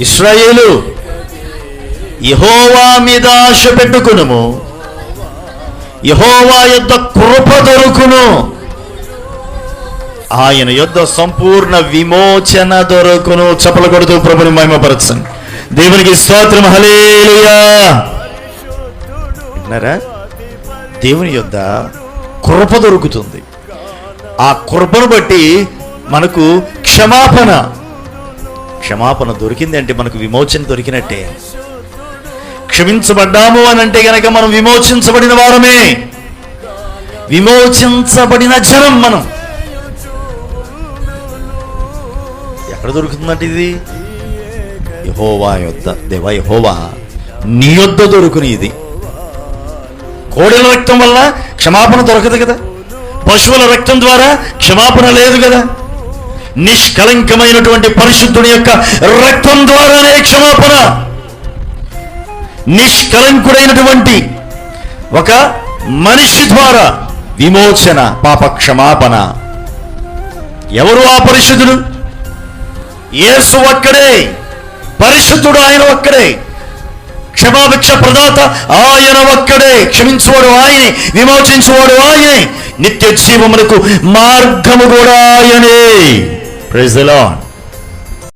ఇస్రాయేలు యహోవా మీద ఆశ పెట్టుకునుము. యహోవా యొద్ద కృప దొరుకును. ఆయన యొద్ద సంపూర్ణ విమోచన దొరుకును. చపల కొడుతూ ప్రభుని మహిమపరచండి. దేవునికి స్తోత్రం. హలేలుయా విన్నారా? దేవుని యొద్ద కృప దొరుకుతుంది. ఆ కృపను బట్టి మనకు క్షమాపణ. క్షమాపణ దొరికింది అంటే మనకు విమోచన దొరికినట్టే. క్షమించబడ్డాము అని అంటే గనక మనం విమోచించబడిన వారమే. విమోచించబడిన జనం మనం. ఎక్కడ దొరుకుతుందంటే ఇది? యహోవా యొద్ద. దేవా యహోవా నీ యొద్ద దొరుకుని ఇది కోడెల రక్తం వల్ల క్షమాపణ దొరకదు కదా? పశువుల రక్తం ద్వారా క్షమాపణ లేదు కదా? నిష్కలంకమైనటువంటి పరిశుద్ధుని యొక్క రక్తం ద్వారానే క్షమాపణ. నిష్కలంకుడైనటువంటి ఒక మనిషి ద్వారా విమోచన పాప క్షమాపణ. ఎవరు ఆ పరిశుద్ధుడు? యేసు ఒక్కడే పరిశుద్ధుడు ఆయన ఒక్కడే క్షమాభిక్ష ప్రదాత ఆయన ఒక్కడే క్షమించువాడు ఆయనే విమోచించువాడు ఆయనే. నిత్య జీవమునకు మార్గము కూడా ఆయనే. Praise the Lord.